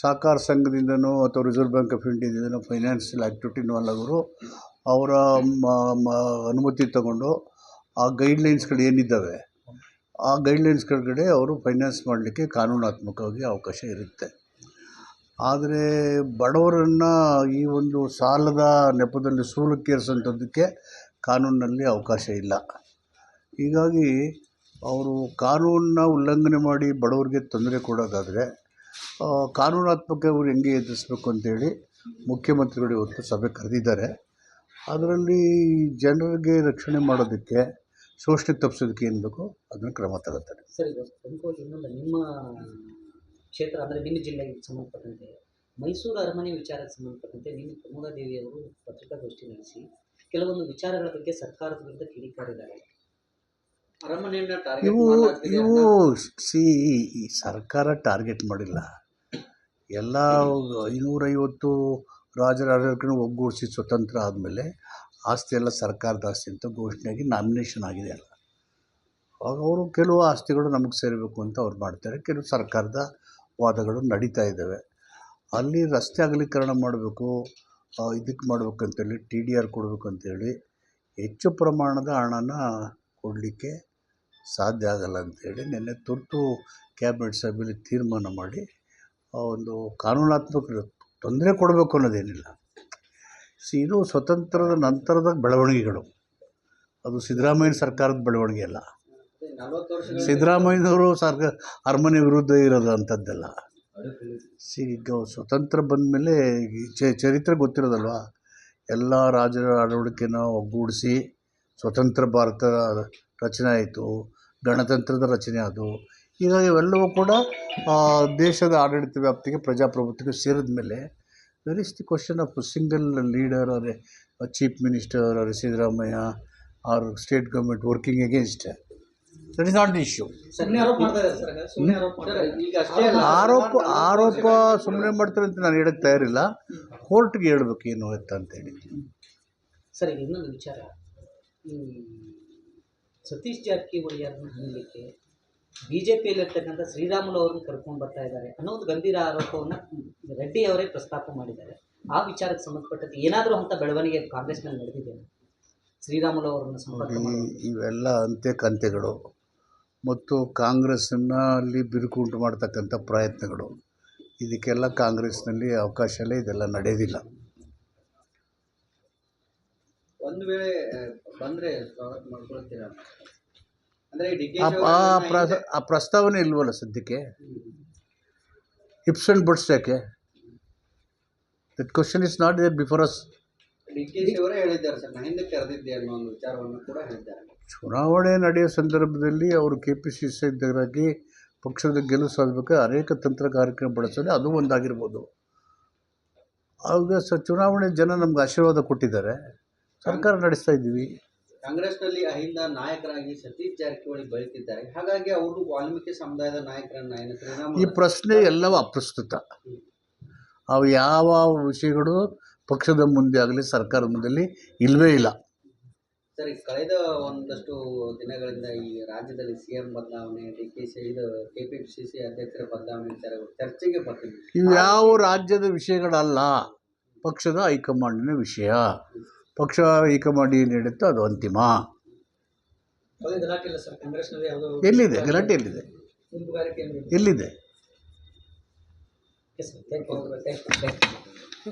ಸಹಕಾರ ಸಂಘದಿಂದನೋ ಅಥವಾ ರಿಸರ್ವ್ ಬ್ಯಾಂಕ್ ಆಫ್ ಇಂಡಿಯಾದಿಂದನೋ ಫೈನಾನ್ಷಿಯಲ್ ಆ್ಯಕ್ಟಿವಿಟಿ ಅವರ ಮ- ಮ- ಅನುಮತಿ ತಗೊಂಡು ಆ ಗೈಡ್ಲೈನ್ಸ್ಗಳು ಏನಿದ್ದಾವೆ, ಆ ಗೈಡ್ಲೈನ್ಸ್ ಕೆಳಗಡೆ ಅವರು ಫೈನಾನ್ಸ್ ಮಾಡಲಿಕ್ಕೆ ಕಾನೂನಾತ್ಮಕವಾಗಿ ಅವಕಾಶ ಇರುತ್ತೆ. ಆದರೆ ಬಡವರನ್ನು ಈ ಒಂದು ಸಾಲದ ನೆಪದಲ್ಲಿ ಸೂಲಕ್ಕೇರಿಸೋಂಥದ್ದಕ್ಕೆ ಕಾನೂನಿನಲ್ಲಿ ಅವಕಾಶ ಇಲ್ಲ. ಹೀಗಾಗಿ ಅವರು ಕಾನೂನನ್ನ ಉಲ್ಲಂಘನೆ ಮಾಡಿ ಬಡವರಿಗೆ ತೊಂದರೆ ಕೊಡೋದಾದರೆ ಕಾನೂನಾತ್ಮಕ ಅವರು ಹೆಂಗೆ ಎದುರಿಸ್ಬೇಕು ಅಂತೇಳಿ ಮುಖ್ಯಮಂತ್ರಿಗಳು ಇವತ್ತು ಸಭೆ ಕರೆದಿದ್ದಾರೆ. ಅದರಲ್ಲಿ ಜನರಿಗೆ ರಕ್ಷಣೆ ಮಾಡೋದಕ್ಕೆ, ಶೋಷಣೆ ತಪ್ಪಿಸೋದಕ್ಕೆ ಏನು ಬೇಕೋ ಅದನ್ನು ಕ್ರಮ ತಗೋತಾರೆ. ಸರ್ ಸಂಕೋಚ ನಿಮ್ಮ ಕ್ಷೇತ್ರ, ಅಂದರೆ ನಿಮ್ಮ ಜಿಲ್ಲೆಗೆ ಸಂಬಂಧಪಟ್ಟಂತೆ, ಮೈಸೂರು ಅರಮನೆ ವಿಚಾರಕ್ಕೆ ಸಂಬಂಧಪಟ್ಟಂತೆ ನಿನ್ನೆ ಪ್ರಮೋದಾದೇವಿಯವರು ಪತ್ರಿಕಾಗೋಷ್ಠಿ ನಡೆಸಿ, ಕೆಲವೊಂದು ವಿಚಾರಗಳ ಬಗ್ಗೆ ಸರ್ಕಾರದ ವಿರುದ್ಧ ಟಾರ್ಗೆಟ್ ಇವು ಇವು ಸಿ ಈ ಸರ್ಕಾರ ಟಾರ್ಗೆಟ್ ಮಾಡಿಲ್ಲ. ಎಲ್ಲ ಐನೂರೈವತ್ತು ರಾಜರ ಒಗ್ಗೂಡಿಸಿ ಸ್ವತಂತ್ರ ಆದಮೇಲೆ ಆಸ್ತಿ ಎಲ್ಲ ಸರ್ಕಾರದ ಆಸ್ತಿ ಅಂತ ಘೋಷಣೆಯಾಗಿ ನಾಮಿನೇಷನ್ ಆಗಿದೆ ಅಲ್ಲ. ಆವಾಗ ಅವರು ಕೆಲವು ಆಸ್ತಿಗಳು ನಮಗೆ ಸೇರಬೇಕು ಅಂತ ಅವ್ರು ಮಾಡ್ತಾರೆ. ಕೆಲವು ಸರ್ಕಾರದ ವಾದಗಳು ನಡೀತಾ ಇದ್ದಾವೆ. ಅಲ್ಲಿ ರಸ್ತೆ ಅಗಲೀಕರಣ ಮಾಡಬೇಕು ಇದಕ್ಕೆ ಮಾಡ್ಬೇಕಂತೇಳಿ ಟಿ ಡಿ ಆರ್ ಕೊಡಬೇಕು ಅಂತೇಳಿ ಹೆಚ್ಚು ಪ್ರಮಾಣದ ಹಣನ ಕೊಡಲಿಕ್ಕೆ ಸಾಧ್ಯ ಆಗಲ್ಲ ಅಂತೇಳಿ ನಿನ್ನೆ ತುರ್ತು ಕ್ಯಾಬಿನೆಟ್ ಸಭೆಯಲ್ಲಿ ತೀರ್ಮಾನ ಮಾಡಿ, ಆ ಒಂದು ಕಾನೂನಾತ್ಮಕ ತೊಂದರೆ ಕೊಡಬೇಕು ಅನ್ನೋದೇನಿಲ್ಲ. ಸಿ, ಇದು ಸ್ವತಂತ್ರದ ನಂತರದ ಬೆಳವಣಿಗೆಗಳು. ಅದು ಸಿದ್ದರಾಮಯ್ಯ ಸರ್ಕಾರದ ಬೆಳವಣಿಗೆ ಅಲ್ಲ. ಸಿದ್ದರಾಮಯ್ಯನವರು ಸರ್ಕಾರ ಅರಮನೆ ವಿರುದ್ಧ ಇರೋದು ಅಂಥದ್ದಲ್ಲ ಸಿ, ಈಗ ಸ್ವತಂತ್ರ ಬಂದ ಮೇಲೆ ಚರಿತ್ರೆ ಗೊತ್ತಿರೋದಲ್ವ? ಎಲ್ಲ ರಾಜರ ಅಳವಡಿಕೆನ ಒಗ್ಗೂಡಿಸಿ ಸ್ವತಂತ್ರ ಭಾರತ ರಚನೆ ಆಯಿತು ಗಣತಂತ್ರದ ರಚನೆ ಅದು ಹೀಗಾಗಿ ಇವೆಲ್ಲವೂ ಕೂಡ ಆ, ದೇಶದ ಆಡಳಿತ ವ್ಯಾಪ್ತಿಗೆ ಪ್ರಜಾಪ್ರಭುತ್ವಕ್ಕೆ ಸೇರಿದ ಮೇಲೆ where is the question of single leader ಅವರ ಚೀಫ್ ಮಿನಿಸ್ಟರ್ ಅವರ Siddaramaiah are state government working against that is not the issue ಆರೋಪ ಆರೋಪ ಮಾಡ್ತಾ ಈಗ ಆರೋಪ ಆರೋಪ ಸುಮ್ಮನೆ ಮಾಡ್ತಾರೆ ಅಂತ ನಾನು ಹೇಳಕ್ಕೆ ತಯಾರಿಲ್ಲ. ಕೋರ್ಟ್ಗೆ ಹೇಳ್ಬೇಕು ಏನು ಅಂತ ಹೇಳಿ. ಸರ್ ಸರಿ ಇನ್ನೊಂದು ವಿಚಾರ. ಈ ಸತೀಶ್ ಜಾರಕಿಹೊಳಿ ಅವರನ್ನು ಬಿ ಜೆ ಪಿಯಲ್ಲಿರ್ತಕ್ಕಂಥ ಶ್ರೀರಾಮುಲು ಅವ್ರನ್ನ ಕರ್ಕೊಂಡು ಬರ್ತಾ ಇದ್ದಾರೆ ಅನ್ನೋ ಒಂದು ಗಂಭೀರ ಆರೋಪವನ್ನು ರೆಡ್ಡಿ ಅವರೇ ಪ್ರಸ್ತಾಪ ಮಾಡಿದ್ದಾರೆ. ಆ ವಿಚಾರಕ್ಕೆ ಸಂಬಂಧಪಟ್ಟಂತೆ ಏನಾದರೂ ಅಂತ ಬೆಳವಣಿಗೆ ಕಾಂಗ್ರೆಸ್ನಲ್ಲಿ ನಡೆದಿದೆ ಶ್ರೀರಾಮುಲು ಅವರನ್ನು ಸಂಪರ್ಕ ಮಾಡಿ ಇವೆಲ್ಲ ಅಂತ್ಯ ಕಂತೆಗಳು ಮತ್ತು ಕಾಂಗ್ರೆಸ್ಸನ್ನು ಅಲ್ಲಿ ಬಿರುಕು ಉಂಟು ಮಾಡ್ತಕ್ಕಂಥ ಪ್ರಯತ್ನಗಳು. ಇದಕ್ಕೆಲ್ಲ ಕಾಂಗ್ರೆಸ್ನಲ್ಲಿ ಅವಕಾಶ ಇದೆಲ್ಲ ನಡೆಯೋದಿಲ್ಲ ಒಂದು ವೇಳೆ ಬಂದ್ರೆ ಸ್ವಾಗತ ಮಾಡ್ಕೊಳ್ತೀರಾ ಅಂದ್ರೆ ಡಿ ಕೆ ಆ ಆ ಪ್ರ- ಆ ಪ್ರಸ್ತಾವನೆ ಇಲ್ವಲ್ಲ ಸದ್ಯಕ್ಕೆ? ಹಿಪ್ಸ್ ಆ್ಯಂಡ್ ಬಟ್ಸ್ ಯಾಕೆ that question is not there before us D K Shi ಅವರೇ ಹೇಳಿದ್ದಾರೆ ಸರ್ ನಾನು ಹಿಂದೆ ಕರೆದಿದ್ದೆ ಅನ್ನೋ ಒಂದು ವಿಚಾರವನ್ನು ಕೂಡ ಹೇಳಿದ್ದಾರೆ. ಚುನಾವಣೆ ನಡೆಯೋ ಸಂದರ್ಭದಲ್ಲಿ ಅವರು ಕೆ ಪಿ ಸಿ ಸಿ ಅಧ್ಯಕ್ಷರಾಗಿ ಪಕ್ಷದ ಗೆಲುವು ಸಾಧಬೇಕು ಅನೇಕ ತಂತ್ರ ಕಾರ್ಯಕ್ರಮ ಬಳಸೋದು ಅದು ಒಂದಾಗಿರ್ಬೋದು. ಆವಾಗ ಸ ಚುನಾವಣೆ ಜನ ನಮ್ಗೆ ಆಶೀರ್ವಾದ ಕೊಟ್ಟಿದ್ದಾರೆ. ಸರ್ಕಾರ ನಡೆಸ್ತಾ ಇದ್ದೀವಿ. ಕಾಂಗ್ರೆಸ್ನಲ್ಲಿ ಅಹಿಂದ ನಾಯಕರಾಗಿ ಸತೀಶ್ ಜಾರಕಿಹೊಳಿ ಬರೀತಿದ್ದಾರೆ ಹಾಗಾಗಿ ಅವರು ವಾಲ್ಮೀಕಿ ಸಮುದಾಯದ ನಾಯಕರನ್ನ ಈ ಪ್ರಶ್ನೆ ಎಲ್ಲವೂ ಅಪ್ರಸ್ತುತ. ಅವು ಯಾವ ವಿಷಯಗಳು ಪಕ್ಷದ ಮುಂದೆ ಆಗಲಿ ಸರ್ಕಾರದ ಮುಂದೆ ಇಲ್ಲವೇ ಇಲ್ಲ. ಸರಿ ಕಳೆದ ಒಂದಷ್ಟು ದಿನಗಳಿಂದ ಈ ರಾಜ್ಯದಲ್ಲಿ ಸಿ ಎಂ ಬದಲಾವಣೆ ಡಿ ಕೆ ಸಿ ಇದು ಕೆ ಪಿ ಸಿ ಸಿ ಅಧ್ಯಕ್ಷರ ಬದಲಾವಣೆ ವಿಚಾರಗಳು ಚರ್ಚೆಗೆ ಬರ್ತಿದೆ ಇವು ಯಾವ ರಾಜ್ಯದ ವಿಷಯಗಳಲ್ಲ ಪಕ್ಷದ ಹೈಕಮಾಂಡಿನ ವಿಷಯ. ಪಕ್ಷ ಏಕಮಾಡಿ ನೀಡುತ್ತೋ ಹೇಳುತ್ತೋ ಅದು ಅಂತಿಮ. ಎಲ್ಲಿದೆ? ಗಲಾಟೆ ಎಲ್ಲಿದೆ? ಎಲ್ಲಿದೆ?